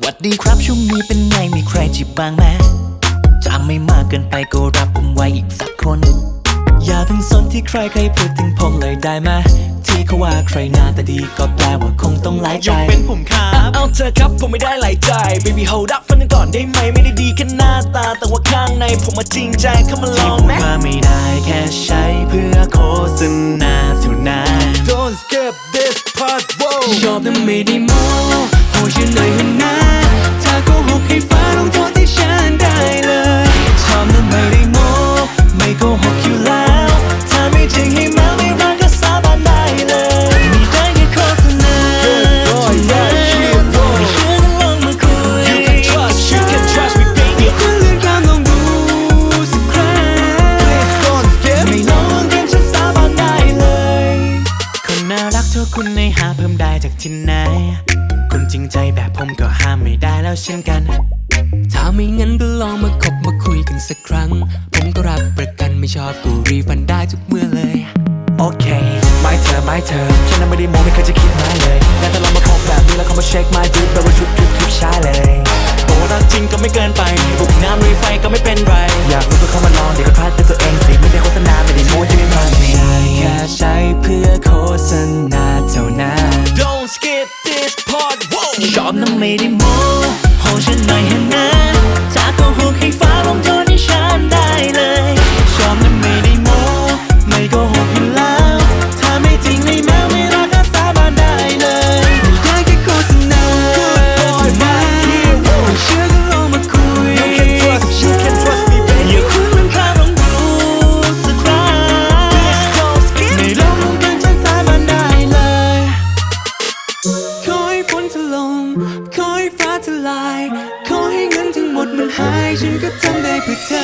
หวัดดีครับช่วงนี้เป็นไงมีใครจีบบ้างไหมถ้าไม่มากเกินไปก็รับผมไว้อีกสักคน อย่าเพิ่งสนที่ใครใครพูดถึงผมเลยได้ไหมที่เขาว่าใครหน้าตาดีก็แปลว่าคงต้องหลายใจ ยกเป็นผมครับ เอาเธอครับผมไม่ได้หลายใจ baby hold up ฟังก่อนได้ไหมไม่ได้ดีแค่หน้าตาแต่ว่าข้างในผมมาจริงใจเข้ามาลองไหม ว่าไม่ได้แค่ใช้เพื่อโฆษณาเท่านั้น Don't skip this part 1 ชอบนั้นไม่ได้โม้โหฉันหน่อยเถอ เท่าคุณในหาเพิ่มได้จากที่ไหนคนจริงใจแบบผมก็ห้ามไม่ได้แล้วเช่นกัน ถ้าไม่งั้นก็ลองมาคบมาคุยกันสักครั้ง ผมก็รับประกันไม่ชอบกูรีฟันได้ทุกเมื่อเลย โอเค ไม่เธอไม่เธอ ฉันนั้นไม่ได้โมไม่เคยจะคิดมาเลยแต่ถ้าเรามาพบแบบนี้แล้วเขามาเช็คมาดูแบบว่าชุดชุดชุดใช่เลยโอ้รักจริงก็ไม่เกินไป ไม่ได้โม้โหฉันหน่อยเห็นนะถ้าโกหกให้ฟ้าลงโทษให้ฉันได้เลย หมดมันหายฉันก็ทำได้เพื่อเธอ